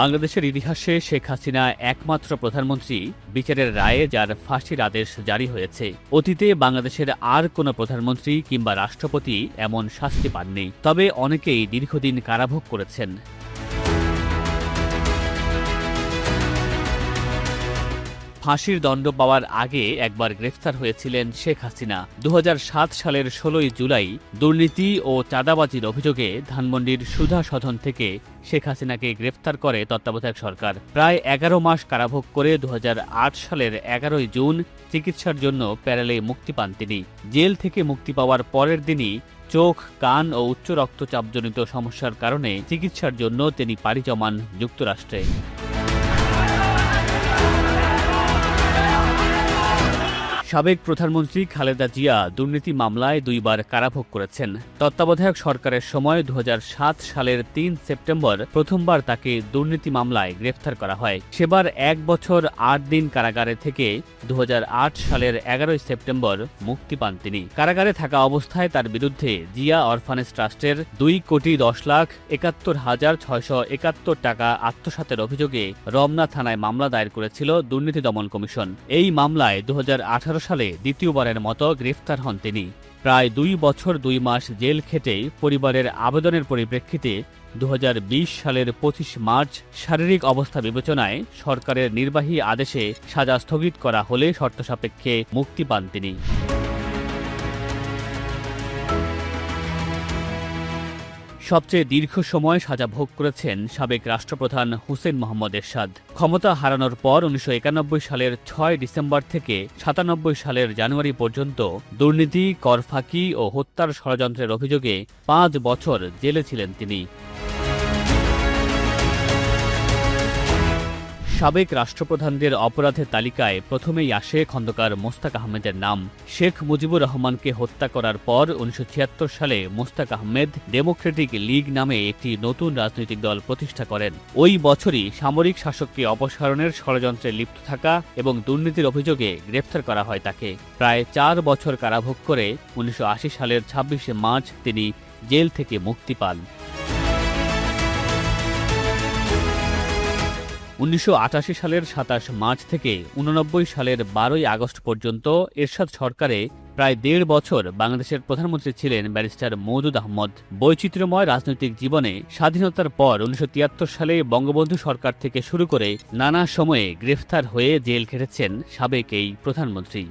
বাংলাদেশের ইতিহাসে শেখ হাসিনা একমাত্র প্রধানমন্ত্রী। বিচারের রায়ে যার ফাঁসির আদেশ জারি হয়েছে। অতীতে বাংলাদেশের আর কোনো প্রধানমন্ত্রী কিংবা রাষ্ট্রপতি এমন শাস্তি পাননি। তবে অনেকেই দীর্ঘদিন কারাভোগ করেছেন। ফাঁসির দণ্ড পাওয়ার আগে একবার গ্রেফতার হয়েছিলেন শেখ হাসিনা। দু হাজার সাত সালের ষোলোই জুলাই দুর্নীতি ও চাঁদাবাজির অভিযোগে ধানমন্ডির সুধা সদন থেকে শেখ হাসিনাকে গ্রেফতার করে তত্ত্বাবধায়ক সরকার। প্রায় এগারো মাস কারাভোগ করে দু হাজার আট সালের এগারোই জুন চিকিৎসার জন্য প্যারালে মুক্তি পান তিনি। জেল থেকে মুক্তি পাওয়ার পরের দিনই চোখ, কান ও উচ্চ রক্তচাপজনিত সমস্যার কারণে চিকিৎসার জন্য তিনি পাড়ি জমান যুক্তরাষ্ট্রে। সাবেক প্রধানমন্ত্রী খালেদা জিয়া দুর্নীতি মামলায় দুইবার কারাভোগ করেছেন। তত্ত্বাবধায়ক সরকারের সময় দু হাজার সাত সালের তিন সেপ্টেম্বর প্রথমবার তাকে দুর্নীতি মামলায় গ্রেফতার করা হয়। সেবার এক বছর আট দিন কারাগারে থেকে দু হাজার আট সালের এগারোই সেপ্টেম্বর মুক্তি পান তিনি। কারাগারে থাকা অবস্থায় তার বিরুদ্ধে জিয়া অরফানেজ ট্রাস্টের দুই কোটি দশ লাখ একাত্তর হাজার ছয়শো একাত্তর টাকা আত্মসাতের অভিযোগে রমনা থানায় মামলা দায়ের করেছিল দুর্নীতি দমন কমিশন। এই মামলায় দু হাজার আঠারো সালে দ্বিতীয়বারের মতো গ্রেফতার হন তিনি। প্রায় দুই বছর দুই মাস জেল খেটে পরিবারের আবেদনের পরিপ্রেক্ষিতে দু হাজার বিশ সালের পঁচিশ মার্চ শারীরিক অবস্থা বিবেচনায় সরকারের নির্বাহী আদেশে সাজা স্থগিত করা হলে শর্ত সাপেক্ষে মুক্তি পান তিনি। সবচেয়ে দীর্ঘ সময় সাজা ভোগ করেছেন সাবেক রাষ্ট্রপ্রধান হুসেন মোহাম্মদ এরশাদ। ক্ষমতা হারানোর পর উনিশশো একানব্বই সালের ছয় ডিসেম্বর থেকে সাতানব্বই সালের জানুয়ারি পর্যন্ত দুর্নীতি কর ফাঁকি ও হত্যার ষড়যন্ত্রের অভিযোগে পাঁচ বছর জেলে ছিলেন তিনি। সাবেক রাষ্ট্রপ্রধানদের অপরাধের তালিকায় প্রথমেই আসে খন্দকার মোস্তাক আহমেদের নাম। শেখ মুজিবুর রহমানকে হত্যা করার পর উনিশশো ছিয়াত্তর সালে মোস্তাক আহমেদ ডেমোক্রেটিক লীগ নামে একটি নতুন রাজনৈতিক দল প্রতিষ্ঠা করেন। ওই বছরই সামরিক শাসককে অপসারণের ষড়যন্ত্রে লিপ্ত থাকা এবং দুর্নীতির অভিযোগে গ্রেফতার করা হয় তাকে। প্রায় চার বছর কারাভোগ করে উনিশশো আশি সালের ছাব্বিশে মার্চ তিনি জেল থেকে মুক্তি পান। উনিশশো আটাশি সালের সাতাশ মার্চ থেকে উননব্বই সালের বারোই আগস্ট পর্যন্ত এরশাদ সরকারে প্রায় দেড় বছর বাংলাদেশের প্রধানমন্ত্রী ছিলেন ব্যারিস্টার মৌদুদ আহমদ। বৈচিত্র্যময় রাজনৈতিক জীবনে স্বাধীনতার পর উনিশশো তিয়াত্তর সালে বঙ্গবন্ধু সরকার থেকে শুরু করে নানা সময়ে গ্রেফতার হয়ে জেল খেটেছেন সাবেক এই প্রধানমন্ত্রী।